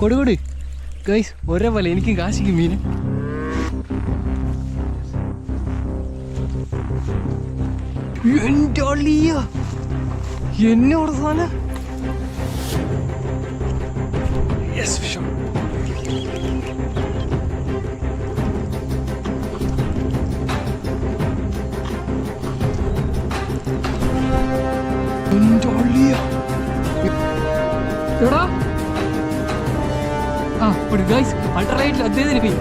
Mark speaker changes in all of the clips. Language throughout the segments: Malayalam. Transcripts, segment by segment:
Speaker 1: കൊടു കൊടു ഗൈസ് ഒരേ പോലെ എനിക്കും കാശിക്കും മീൻ. എന്നോട് സാധനം ആ ഒരു ഗൈസ് അൾട്രാലൈറ്റിൽ അദ്ദേഹത്തിന്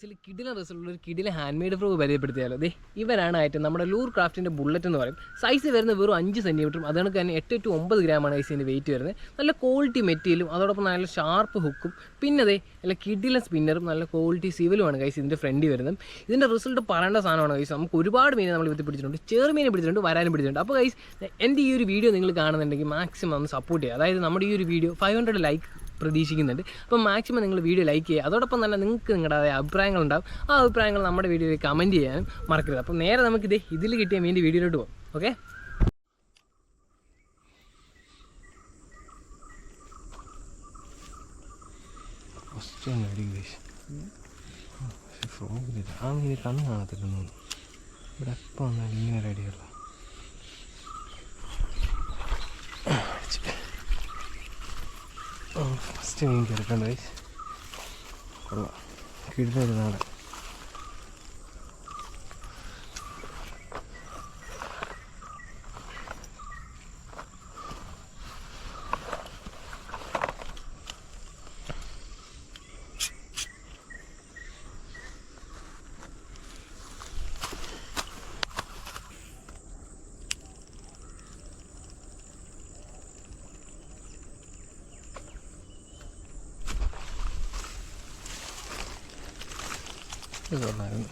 Speaker 1: പ്രൈസിൽ കിഡിലെ റിസൾട്ടുള്ള ഒരു കിഡിലെ ഹാൻഡ് മെയ്ഡ് ഫ്രോ പരിചയപ്പെടുത്തിയാലോ. അതെ ഇവരാണ് ആയിട്ട് നമ്മുടെ ലൂർ ക്രാഫ്റ്റിന്റെ ബുള്ളറ്റ് എന്ന് പറയും. സൈസ് വരുന്നത് വെറും അഞ്ച് സെന്റിമീറ്ററും അതുകൊണ്ട് തന്നെ എട്ട് ടു ഒമ്പത് ഗ്രാമാണ് ഐസിന്റെ വെയിറ്റ് വരുന്നത്. നല്ല ക്വാളിറ്റി മെറ്റീരിയലും അതോടൊപ്പം നല്ല ഷാർപ്പ് ഹുക്കും പിന്നെ അതെ നല്ല കിഡിലെ സ്പിന്നറും നല്ല ക്വാളിറ്റി സിവിലുമാണ് കൈസ് ഇതിന്റെ ഫ്രണ്ടിൽ വരുന്നത്. ഇതിന്റെ റിസൾട്ട് പറയേണ്ട സാധനമാണ് കൈസ് നമുക്ക് ഒരുപാട് മീനെ നമ്മൾ വിത്ത് പിടിച്ചിട്ടുണ്ട്. ചെറുമീനെ പിടിച്ചിട്ടുണ്ട് വരാനും പിടിച്ചിട്ടുണ്ട്. അപ്പോൾ കൈസ് എന്റെ ഈ ഒരു വീഡിയോ നിങ്ങൾ കാണുന്നുണ്ടെങ്കിൽ മാക്സിമം ഒന്ന് സപ്പോർട്ട് ചെയ്യുക. അതായത് നമ്മുടെ ഈ ഒരു വീഡിയോ ഫൈവ് ഹൺഡ്രഡ് ലൈക്ക് പ്രതീക്ഷിക്കുന്നുണ്ട്. അപ്പോൾ മാക്സിമം നിങ്ങൾ വീഡിയോ ലൈക്ക് ചെയ്യുക. അതോടൊപ്പം തന്നെ നിങ്ങൾക്ക് നിങ്ങളുടെ അഭിപ്രായങ്ങൾ അഭിപ്രായങ്ങളുണ്ടാവും. ആ അഭിപ്രായങ്ങൾ നമ്മുടെ വീഡിയോയിൽ കമന്റ് ചെയ്യാനും മറക്കരുത്. അപ്പോൾ നേരെ നമുക്ക് നമുക്കിത് ഇതിൽ കിട്ടിയ മീന്റെ വീഡിയോയിലോട്ട് പോകും. ഓക്കെ ആ മീന് കണ്ണ് കാണത്തില്ലെന്നു ഇവിടെ എപ്പോൾ വന്നാലും ഇങ്ങനെ റെഡിയുള്ള ഫസ്റ്റ് മീൻ guys. കൊള്ളാം കിടുന്നൊരു നാടൻ ഇത് കൊള്ളായിരുന്നു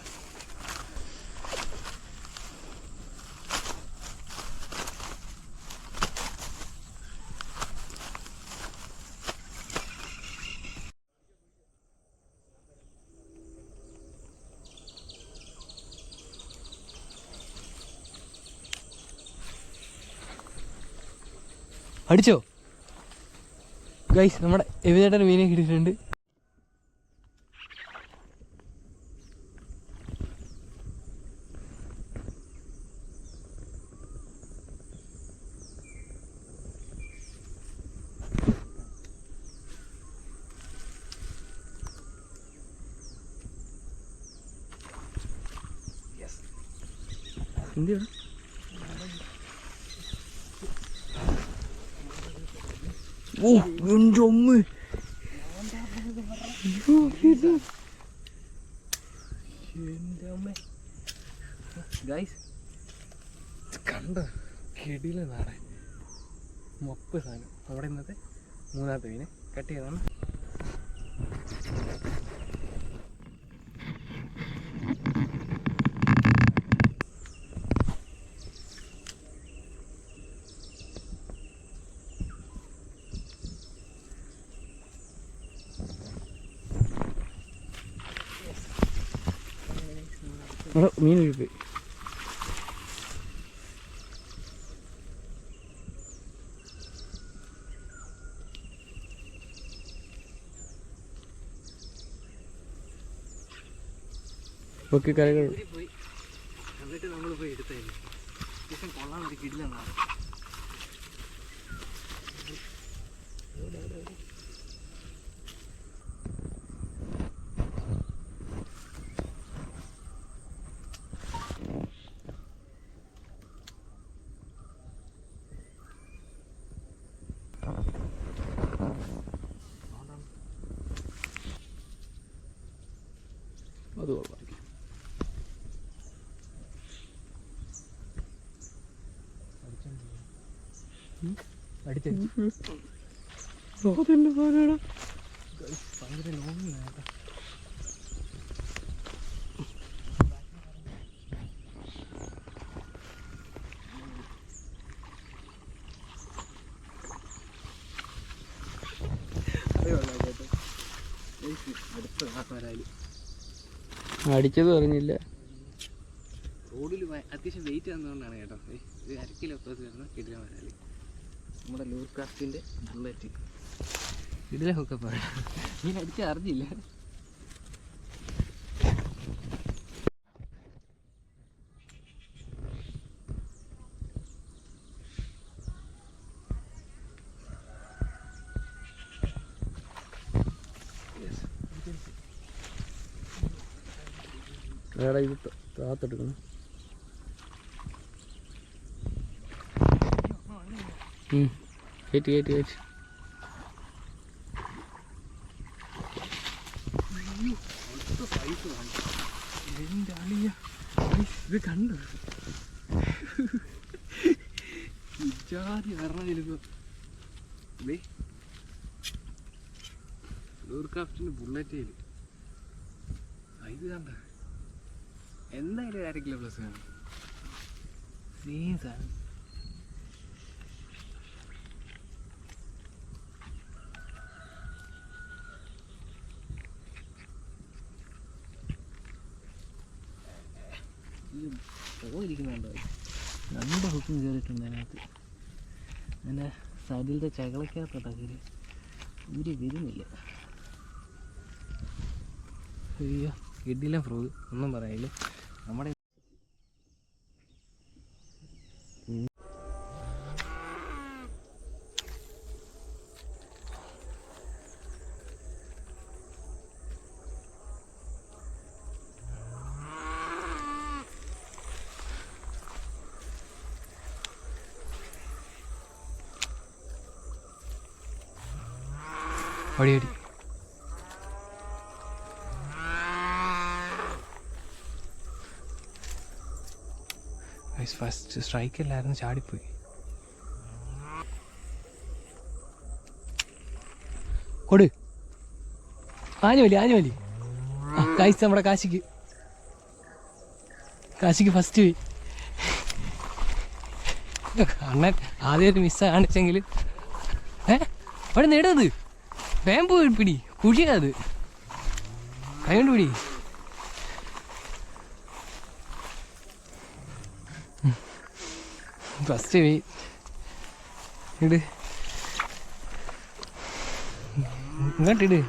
Speaker 1: അടിച്ചോ? ഗൈസ് നമ്മുടെ എവിതേട്ടൻ മീനെ കിട്ടിയിട്ടുണ്ട് എന്തിനാ ഓ എന്റെ അമ്മ. കണ്ട കിടില നാടൻ. മൊപ്പ് സാധനം. അവിടെ ഇന്നത്തെ മൂന്നാമത്തെ മീനെ കട്ട് ചെയ്താണ് മീൻ വീഴ്പോയി
Speaker 2: പോയി. എന്നിട്ട് നമ്മൾ പോയി എടുത്തായിരുന്നു കൊള്ളാൻ ഒരു കിടിലാണ് ലോങ്ങുണ്ട് പോലെടാ
Speaker 3: അടിച്ചത് പറഞ്ഞില്ല
Speaker 1: റോഡിൽ അത്യാവശ്യം വെയിറ്റ് വന്നതുകൊണ്ടാണ് കേട്ടോ. ഒരു അര കിലോ വരുന്ന കിട്ടിയ മരാലി നമ്മുടെ ലൂർ ക്രാഫ്റ്റിന്റെ ബുള്ളറ്റ് ഇതിലെ ഹുക്കപ്പാണ് നീ അടിച്ച് അറിഞ്ഞില്ല
Speaker 3: എടാ ഇത് താത്തെടുക്കണം കയറ്റി കയറ്റി കയറ്റി
Speaker 1: എന്റെ അളിയ ഇത് കണ്ടു ജാതി വരണ ലൂർ ക്രാഫ്റ്റിന്റെ ബുള്ളറ്റ് ഇത് കണ്ട? എന്തായാലും അര കിലോ പ്ലസ് കാണും സീൻ സാധനം. രണ്ട് ഹുക്കും കയറിയിട്ടുണ്ട് അതിനകത്ത്. അതിന്റെ സൈഡിലത്തെ ചകളക്കകത്തോട്ടാ കയറി ഊരി വരുന്നില്ല. അയ്യോ കിഡിലെ ഫ്രൂ ഒന്നും പറയില്ല. നമ്മുടെ ഫസ്റ്റ് സ്ട്രൈക്കല്ലായിരുന്നു ചാടിപ്പോയി. കൊടു. ആനുവലി ആനുവലി കാശ് നമ്മുടെ കാശിക്ക്. കാശിക്ക് ഫസ്റ്റ് പോയി. അണ്ണൻ ആദ്യമായിട്ട് മിസ് കാണിച്ചെങ്കിൽ. ഏ? അവിടെ നേടത് വേം പോയി പിടി. കുഴിയാത് കൈ കൊണ്ട് പിടി. ഫസ്റ്റ് പോയി ഇട്. ഇങ്ങോട്ടിട്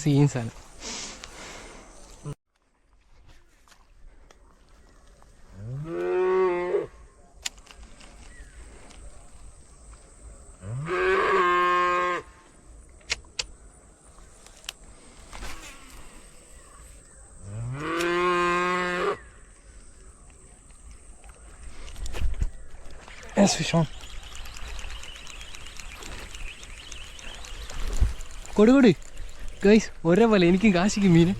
Speaker 1: സീൻസാണ് Yes, fish on. കൊടു കൊടു. ഗൈസ് ഒരേപോലെ എനിക്കും കാശിക്കും മീൻ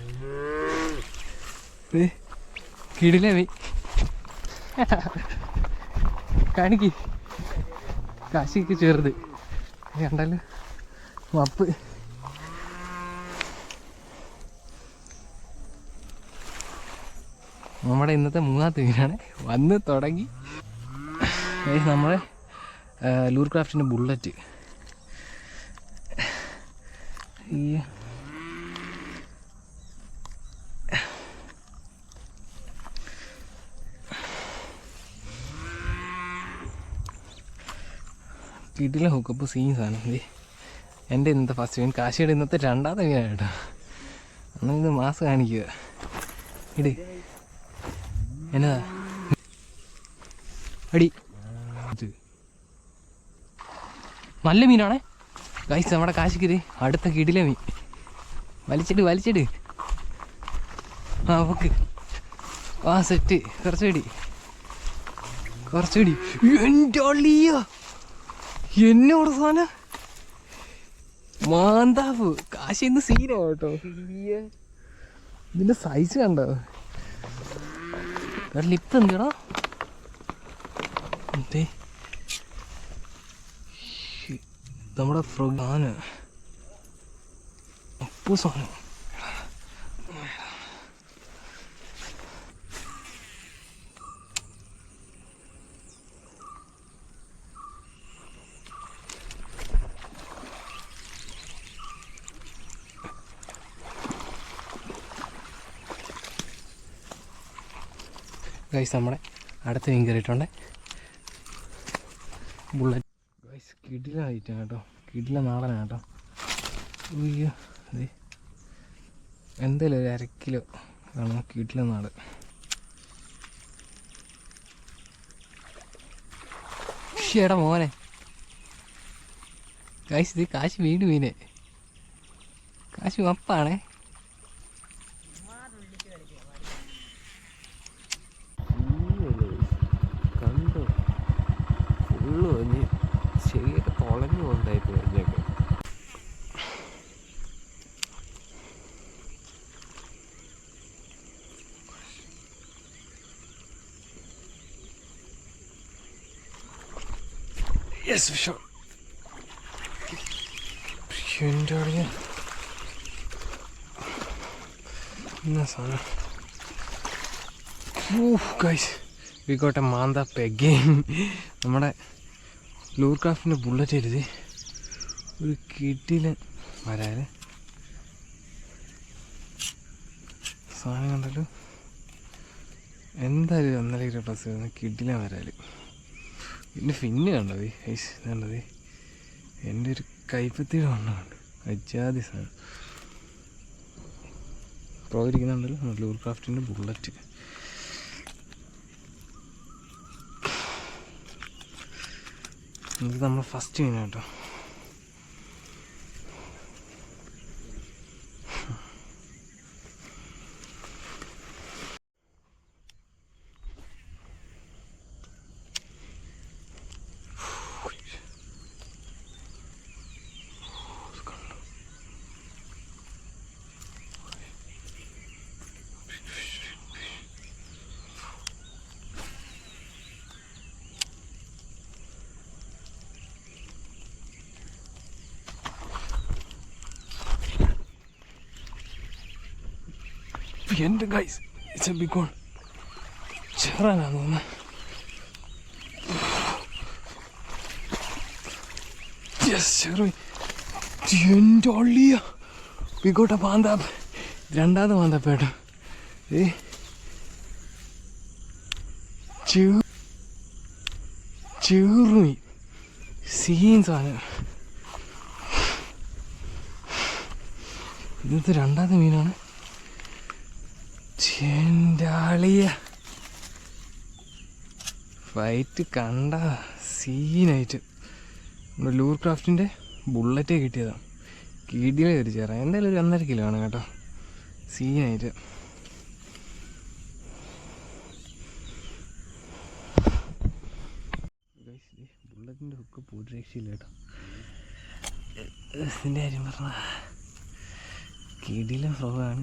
Speaker 1: കിടില മീൻ. കാണിക്ക്. കാശിക്ക് ചേർത് കണ്ടല്ലോ. മപ്പ്. നമ്മുടെ ഇന്നത്തെ മൂന്നാമത്തെ മീനാണ്. വന്ന് തുടങ്ങി. ആ, ലൂർ ക്രാഫ്റ്റിന്റെ ബുള്ളറ്റ്. ഈ കിടിലെ ഹുക്കപ്പ് സീൻ സാധനം. ദേ എന്റെ ഇന്നത്തെ ഫസ്റ്റ് മീൻ കാശിയുടെ ഇന്നത്തെ രണ്ടാമത്തെ മീനാണ് കേട്ടോ. എന്നാൽ ഇത് മാസം കാണിക്കുക. ഇടി. എന്നതാ അടി ഇത്. നല്ല മീനാണേ. ഗൈസ് നമ്മുടെ കാശിക്കിരി അടുത്ത കിടിലെ മീൻ. വലിച്ചിട്ട് വലിച്ചിട്ട് ആ ഓക്കെ ആ സെറ്റ് കുറച്ചുകൂടി. പിടി എന്റെ അള്ളിയ എന്നോട് സാധനം. മാന്താവ്. കാശി ഇന്ന് സീനോ കേട്ടോ. ഇതിന്റെ സൈസ് കണ്ടോ? ലിപ്പ് എന്തിടാ എന്തേ നമ്മുടെ ഫ്രഗാന് അപ്പൂസാണ് ഗൈസ് നമ്മുടെ അടുത്ത് മീൻ കയറിയിട്ടുണ്ട്. ബുള്ളറ്റ് കിടിലായിട്ടാണ് കേട്ടോ. കിടില നാടനാണ് കേട്ടോ. അയ്യോ അതെ എന്തായാലും ഒരു അര കിലോ കിടില നാട്. ഷേടാ മോനെ. കാശ് ഇത് കാശ് വീട് മീനെ കാശ് മപ്പാണേ
Speaker 3: ചെവിയൊക്കെ തുളഞ്ഞു പോകുന്നതായിട്ട് വഞ്ഞൊക്കെ
Speaker 1: യെസ് ഷോ എന്റെ അളിയ എന്നാ സാധനം ഗൈസ് വി ഗോട്ട് എ മാന്ത പെഗെയിൻ നമ്മുടെ ലൂർ ക്രാഫ്റ്റിന്റെ ബുള്ളറ്റ് എഴുതി ഒരു കിട്ടിയില്ല. വരാൽ സാധനം കണ്ടല്ലോ. എന്തായാലും ഒന്നര കിലോ പ്ലസ് കിട്ടിയില്ല വരാൽ പിന്നെ ഫിന്ന് കണ്ടത് ഐസ് കണ്ടത്. എന്റെ ഒരു കൈപ്പത്തിയുടെ വണ്ണം കണ്ടു. അജാതി സാധനം. പ്രോ ഇരിക്കുന്നുണ്ടല്ലോ ലൂർ ക്രാഫ്റ്റിന്റെ ബുള്ളറ്റ്. ഇത് നമ്മൾ ഫസ്റ്റ് മീൻ കേട്ടോ. എന്റെ guys it's a big one ചെറാനാന്ന് തോന്നുന്നത് യെസ് ചെറു. എന്റെ ഒള്ളിയ ബിഗോട്ട പാന്താപ്പ് രണ്ടാമത് പാന്താപ്പ് കേട്ടോ ഏ? ചെറുമീൻ. സീൻ സാധനം. ഇന്നത്തെ രണ്ടാമത്തെ മീനാണ്. ചെണ്ടാളിയ ഫൈറ്റ് കണ്ട സീനായിട്ട് നമ്മുടെ ലൂർ ക്രാഫ്റ്റിന്റെ ബുള്ളറ്റേ കിട്ടിയതാണ് കിടിലെ ഒരു ചേറ. എന്തായാലും ഒരു ഒന്നര കിലോ ആണ് കേട്ടോ. സീനായിട്ട് ബുള്ളറ്റിന്റെ ഹുക്ക് പൂട്ട് രക്ഷയില്ല കേട്ടോ. ഇതിന്റെ കാര്യം പറഞ്ഞ കിടിലെ ഫ്രോഗാണ്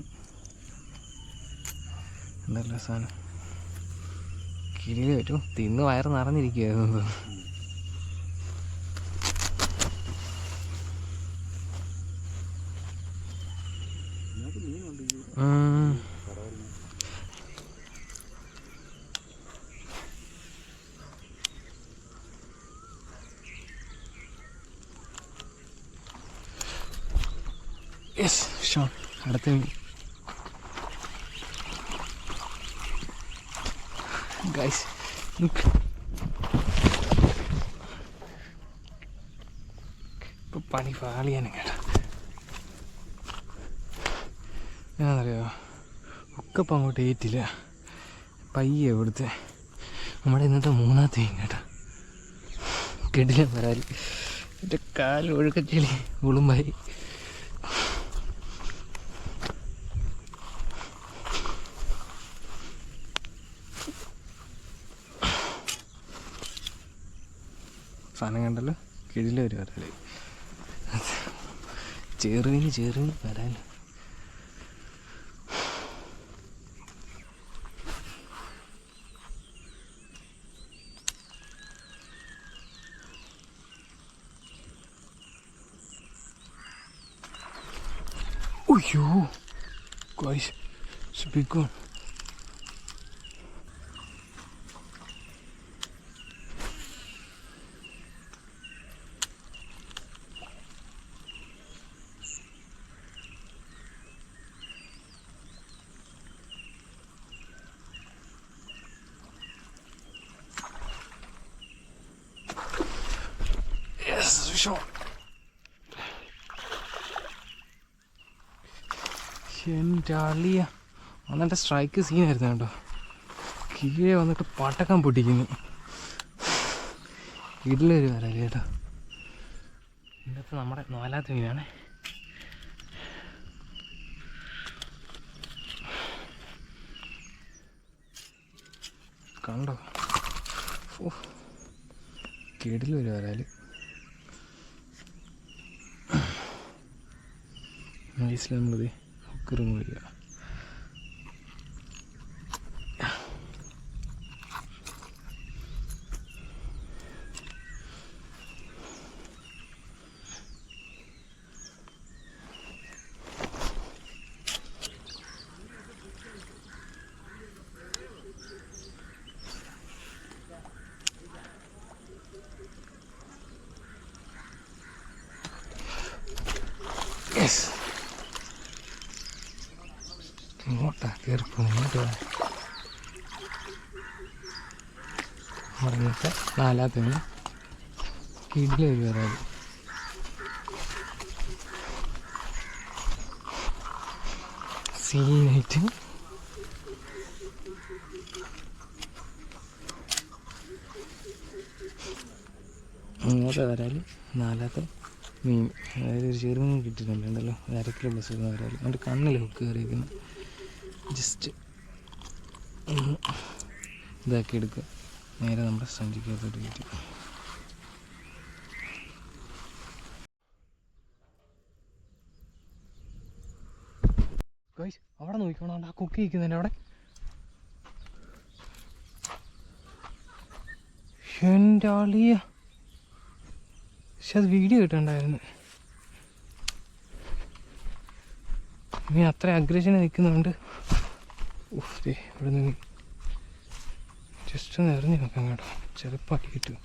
Speaker 1: എന്തല്ല സാധനം? കിളിയിൽ പറ്റും. തിന്ന് വയറ് നിറഞ്ഞിരിക്കുകയായിരുന്നു. യെസ് ഷോൺ അടുത്ത മീൻ ഗൈസ് ലുക്ക് പണി പാളിയാനും ഞാനറിയോ ഒക്കപ്പം അങ്ങോട്ട് ഏറ്റില്ല. പയ്യെ ഇവിടുത്തെ. നമ്മുടെ ഇന്നത്തെ മൂന്നാമത്തെ കേട്ടോ. കെടില വരാൽ എന്റെ കാൽ ഒഴുക്കച്ചെളി ഉളുമ്പായി. സാധനം കണ്ടല്ലോ? കിഴിലെ ഒരു വരാൽ ചെറുവിന് ചെറുവിന് വരാൻ. അയ്യോ ഗൈസ് it's a അളിയ അന്നെന്റെ സ്ട്രൈക്ക് സീനായിരുന്നു കേട്ടോ. കീഴെ വന്നിട്ട് പട്ടക്കം പൊട്ടിക്കുന്നു. ഇതിലൊരു വര കേട്ടോ. ഇന്നത്തെ നമ്മുടെ നാലാമത്തെ മീനാണ് കണ്ടോ? ഓ കിടിലൊരു വരാൽ നൈസിൽ നമ്മളിത് ഹുക്കറും വരിക യെസ് ഇങ്ങോട്ടാ കയറി പോകുന്നത് ഇങ്ങോട്ട് വാ നമ്മുടെ ഇന്നത്തെ കിടില വരാത്. സീനായിട്ട് മൂന്നാമത്തെ വരാൽ നാലാമത്തെ മീൻ. അതായത് ഒരു ചെറുമീൻ കിട്ടിയിട്ടുണ്ട്. ഉണ്ടല്ലോ ഒരു അര കിലോ ബസ് വരാൽ. എന്നിട്ട് കണ്ണിൽ ഹുക്ക് കയറിയിരിക്കുന്നു. ജസ്റ്റ് ഇതാക്കി എടുക്കുക നേരെ നമ്മുടെ സഞ്ചിക്കകത്തോട്ട് കയറ്റി. ഗൈസ് അവിടെ നോക്കിക്കോണം ആ കുക്കി നിൽക്കുന്നതിന്റെ അവിടെ. എന്റെ പക്ഷെ അത് വീഡിയോ കിട്ടണ്ടായിരുന്നു നീ അത്ര അഗ്രഷനെ നിൽക്കുന്നുണ്ട്. ഉഫ് ഇവിടെ നിന്ന് ജസ്റ്റ് ഒന്ന് ഇറങ്ങി നോക്കാം കേട്ടോ. ചിലപ്പോൾ അടി കിട്ടും.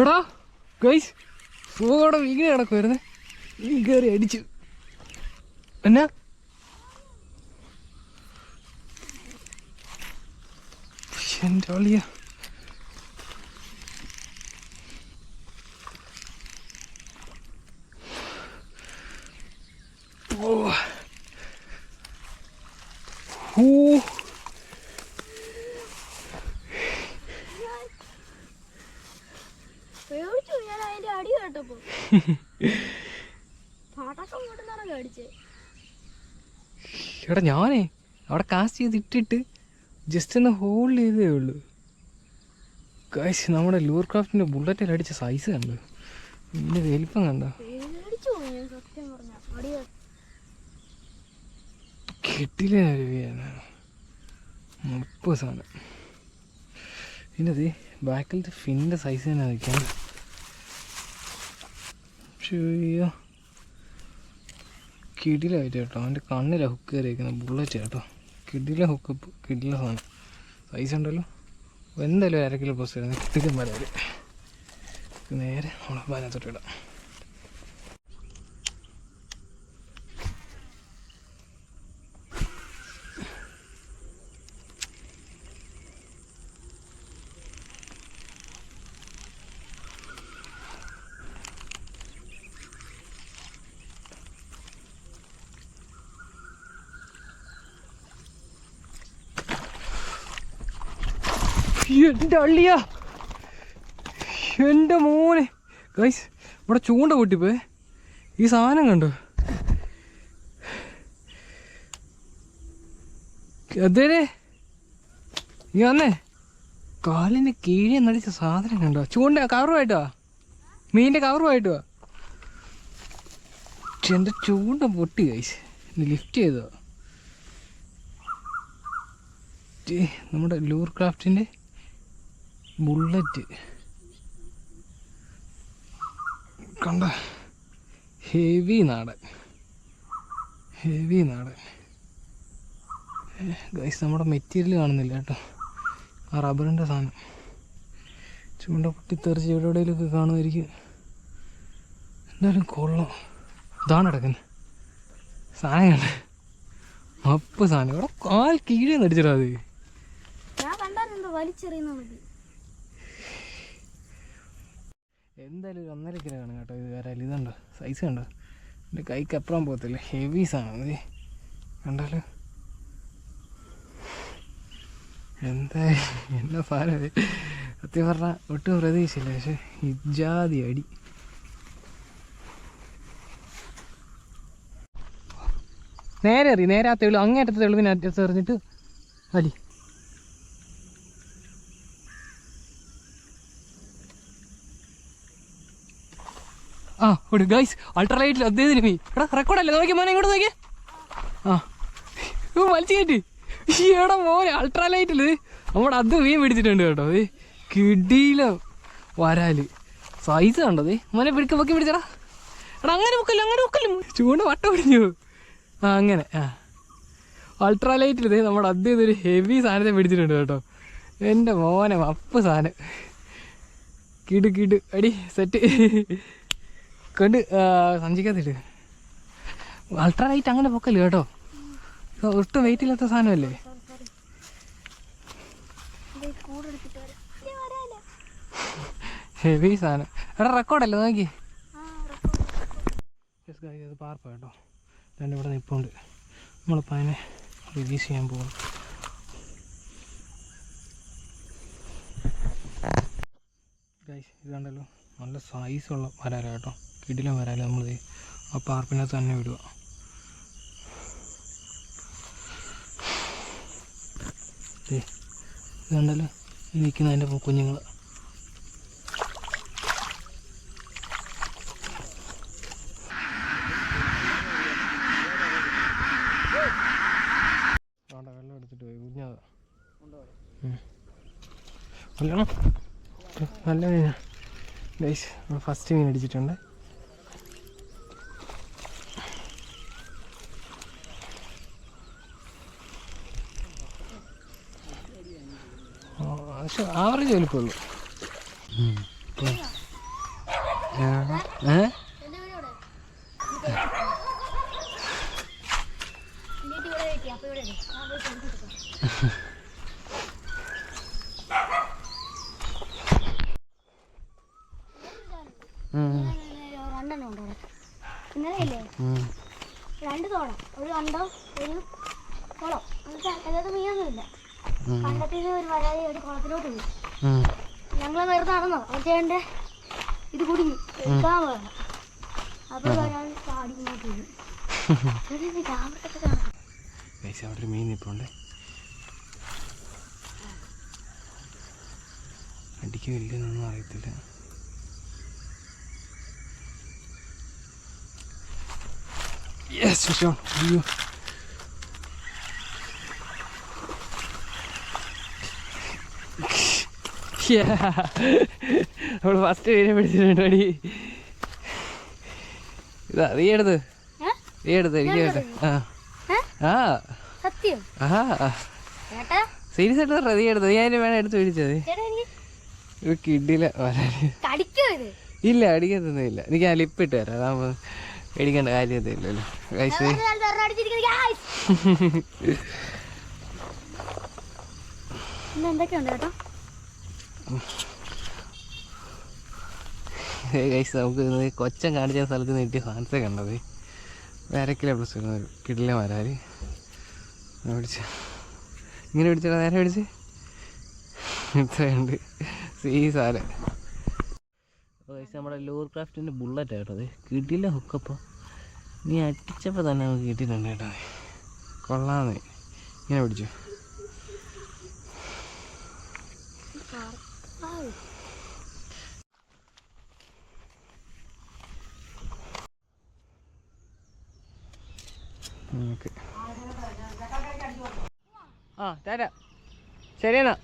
Speaker 1: എടാ ഗൈസ് സുഖോടെ വീങ്ങനെ കിടക്കുമായിരുന്നേ ഈ കയറി അടിച്ചു. എന്നാ? എന്റെ earlier.
Speaker 4: പേടിച്ചേ
Speaker 1: എടാ ഞാനേ അവിടെ കാസ്റ്റ് ചെയ്ത് ഇട്ടിട്ട് ജസ്റ്റ് ഒന്ന് ഹോൾഡ് ചെയ്തേ ഉള്ളൂ. കാശ് നമ്മുടെ ലൂർ ക്രാഫ്റ്റിന്റെ ബുള്ളറ്റിൽ അടിച്ച സൈസ് കണ്ടു? ഇതിന്റെ വലിപ്പം കണ്ടോ? കെട്ടിലെ മുപ്പത് സാധനം. പിന്നെ അത് ബാക്കിലത്തെ ഫിന്റെ സൈസ് തന്നെ അയ്യോ. കിടിലായിട്ട് കേട്ടോ. അവന്റെ കണ്ണിലെ ഹുക്ക് കയറിയിരിക്കുന്ന ബുള്ളറ്റ് കേട്ടോ. കിടില ഹുക്കപ്പ് കിടില സാധനം സൈസ് ഉണ്ടല്ലോ. എന്തായാലും അര ബസ് വരുന്നത് വരാൽ നേരെ നമ്മളെ വനത്തോട്ട് ഇടാം. എന്റെ എന്റെ മോനെ. ഗൈസ് ഇവിടെ ചൂണ്ട പൊട്ടിപ്പോയെ ഈ സാധനം കണ്ടോ? അതേ നീ വന്നേ. കാലിന് കീഴെ നടിച്ച സാധനം കണ്ടോ? ചൂണ്ട കവറുമായിട്ടോ മീനിന്റെ കവറുമായിട്ടോ എന്റെ ചൂണ്ട പൊട്ടി ഗൈസ് ലിഫ്റ്റ് ചെയ്തോ? നമ്മുടെ ലൂർ ക്രാഫ്റ്റിന്റെ ബുള്ളറ്റ് കണ്ട. ഹെവി നാടൻ. ഹെവി നാടൻ. ഗൈസ് നമ്മുടെ മെറ്റീരിയൽ കാണുന്നില്ല കേട്ടോ. ആ റബ്ബറിന്റെ സാധനം. ചൂണ്ട പൊട്ടിത്തെറിച്ച് ഇവിടെ എവിടെയെങ്കിലുമൊക്കെ കാണുമായിരിക്കും. എന്തായാലും കൊള്ളാം. ഇതാണ് കിടക്കുന്നത് സാധനങ്ങൾ അപ്പ് സാധനം. ഇവിടെ കാൽ കീഴേ നടിച്ചിടാതെ അത്. എന്തായാലും ഒരു ഒന്നര കിലോ കാണും കേട്ടോ. ഇത് ഇതുണ്ടോ? സൈസ് കണ്ടോ? എന്റെ കൈക്ക് അപ്പുറം പോകത്തില്ല. ഹെവി സാധനം കണ്ടാലോ? എന്താ എന്നാ സാധനം സത്യം പറഞ്ഞാൽ ഒട്ടും പ്രതീക്ഷയില്ല. പക്ഷെ ഇജാതി അടി. നേരെ എറി. നേരെ ആ തെളിവ് പിന്നെ അറ്റത്ത് എറിഞ്ഞിട്ട് അടി. ആ ഒരു ഗൈസ് അൾട്രാലൈറ്റിൽ അദ്ദേഹത്തിന് മീ എടാ റെക്കോർഡല്ലേ നോക്കി മോനെ ഇങ്ങോട്ട് നോക്കിയേ. ആ. ഓ വലിച്ചു കയറ്റി. എടാ മോനെ അൾട്രാലൈറ്റിൽ നമ്മുടെ അത് മീൻ പിടിച്ചിട്ടുണ്ട് കേട്ടോ. ഏ കിടിയില വരാൽ. സൈസ് കണ്ടോ? ദേ മോനെ പിടിക്ക പൊക്കി പിടിച്ചടാ. എടാ അങ്ങനെ പൊക്കല്ലോ അങ്ങനെ പൊക്കല്ലോ. ചൂണ്ട വട്ട പിടിഞ്ഞു ആ അങ്ങനെ ആ. അൾട്രാലൈറ്റിൽ ഇതേ നമ്മുടെ അദ്ദേഹം ഒരു ഹെവി സാധനത്തെ പിടിച്ചിട്ടുണ്ട് കേട്ടോ. എന്റെ മോനെ അപ്പ് സാധനം. കിട് കിട്. അടി സെറ്റ് കൊണ്ട് സഞ്ചിക്കാത്തിട്ട് അൾട്രാ ലൈറ്റ് അങ്ങനെ പൊക്കൽ കേട്ടോ? ഒട്ടും വെയിറ്റ് ഇല്ലാത്ത സാധനമല്ലേ? ഹെവി സാധനം. എടാ റെക്കോർഡല്ലേ നോക്കി. അത് പാർപ്പ കേട്ടോ. രണ്ട് ഇവിടെ നിൽപ്പുണ്ട് നമ്മളിപ്പോൾ അതിനെ റിലീസ് ചെയ്യാൻ പോകുന്നു ഇത് കണ്ടല്ലോ? നല്ല സൈസുള്ള വരാല കേട്ടോ. കിടിലം വരാല നമ്മൾ ആ പാർപ്പിനകത്ത് തന്നെ വിടുക. ദേ, ഇത് കണ്ടല്ലോ? ഈ നിൽക്കുന്ന അതിന്റെ കുഞ്ഞുങ്ങൾ. എടുത്തിട്ട് പോയി. നല്ല മീനാണ് ഫസ്റ്റ് മീൻ അടിച്ചിട്ടുണ്ട് ആ, പക്ഷെ ആവറേജ് വലിപ്പമുള്ളൂ ഏ
Speaker 4: എന്റെ വീട് ഇവിടെ വീട്ടിൽ ഇവിടെ വെക്കാം അപ്പൊ ഇവിടെ ഇട്. ഞാൻ പോയി കൊണ്ടുവരാം.
Speaker 1: ഉം,
Speaker 4: ഞാൻ രണ്ടെണ്ണം ഉണ്ട് അവിടെ ഇന്നലെ ഇല്ലേ
Speaker 1: ഉം.
Speaker 4: രണ്ട് തോടം ഒരു കണ്ടോ ഒരു കുളം. എന്നിട്ട് അതിനകത്ത് മീനൊന്നുമില്ല കണ്ടത്തിൽ ഒരു വരാതി ഒരു കുളത്തിലോട്ട് പോയി. ഞങ്ങൾ നേരത്തെ നടന്നോ? അച്ഛന്റെ ഇത് കൂടി എടുക്കാൻ വേണം. അപ്പോൾ ഞാൻ കാണാം.
Speaker 1: അവിടെ മീൻ നിൽപ്പുണ്ട് അടിക്കും ഇല്ലെന്നൊന്നും അറിയത്തില്ല. യെസ് അയ്യോ. നമ്മൾ ഫസ്റ്റ് മീനെ പിടിച്ചിട്ടുണ്ട് അടി ഇതാ നീ എടുത്ത്? നീ എടുത്ത് എനിക്ക് കേട്ടെ ആ. ആ. സീരിയസ് ആയിട്ട് റെഡി നീ എടുത്ത്. നീ അതിന് വേണം എടുത്ത് പിടിച്ചത് കിഡില
Speaker 4: ഇത്
Speaker 1: ഇല്ല അടിക്കത്തൊന്നും ഇല്ല എനിക്ക് ആ ലിപ്പ് ഇട്ട് തരാം. അതാകുമ്പോൾ പേടിക്കേണ്ട കാര്യമൊന്നുമില്ലല്ലോ
Speaker 4: guys. എന്തൊക്കെയുണ്ട് ചേട്ടാ?
Speaker 1: കഴിച്ച് നമുക്ക് കൊച്ചൻ കാണിച്ച സ്ഥലത്ത് നിന്ന് കിട്ടിയ സാധനത്തെ കണ്ടത് വേരക്കിലെ പ്ലസ് കിടിലെ മാരാര് പിടിച്ച. ഇങ്ങനെ പിടിച്ചാ നേരെ പിടിച്ച്. ഇത്രയുണ്ട്. സീ സാധനം. നമ്മുടെ ലൂർ ക്രാഫ്റ്റിന്റെ ബുള്ളറ്റ് കേട്ടത് കിടില ഹുക്കപ്പോൾ നീ അടിച്ചപ്പോൾ തന്നെ നമുക്ക് കിട്ടിയിട്ടുണ്ട് കേട്ടോ കൊള്ളാന്ന് ഇങ്ങനെ പിടിച്ചു. ആ തരാം. ശരിയെന്നാ.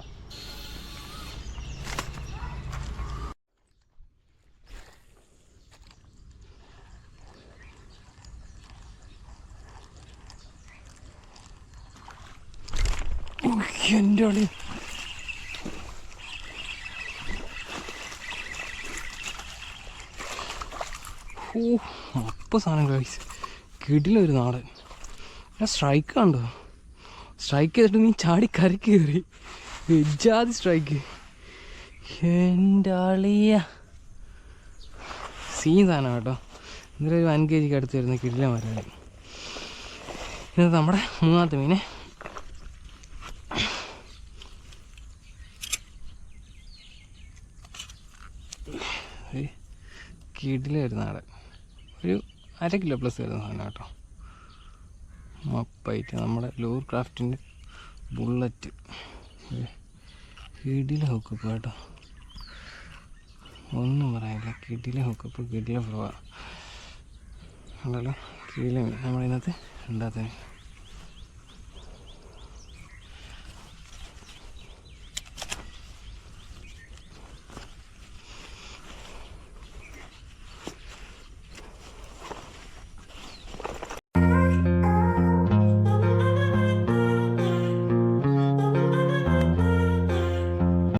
Speaker 1: എന്റെ അളി ഓ സാധനം കഴിച്ചു കിടിലൊരു നാടൻ. ഞാൻ സ്ട്രൈക്ക് കണ്ടോ? സ്ട്രൈക്ക് ചെയ്തിട്ട് നീ ചാടി കറി കയറി. വെജാതി സ്ട്രൈക്ക് എന്റെ അളിയ സീൻ സാധനം കേട്ടോ. ഇന്നലെ ഒരു വൻ കെ ജിക്ക് അടുത്ത് വരുന്ന കിടില മരമാണ് ഇത് നമ്മുടെ മൂന്നാമത്തെ മീനെ. കിടില വരുന്ന ആടെ ഒരു അര കിലോ പ്ലസ് വരുന്ന സാധനം കേട്ടോ. മപ്പായിട്ട് നമ്മുടെ ലൂർ ക്രാഫ്റ്റിന്റെ ബുള്ളറ്റ് കിടില ഹുക്കപ്പ് കേട്ടോ ഒന്നും പറയാനില്ല. കിടില ഹുക്കപ്പ് കിടില ഫ്ലോ ആണല്ലോ കിടിലെ നമ്മളതിനകത്ത് മീൻ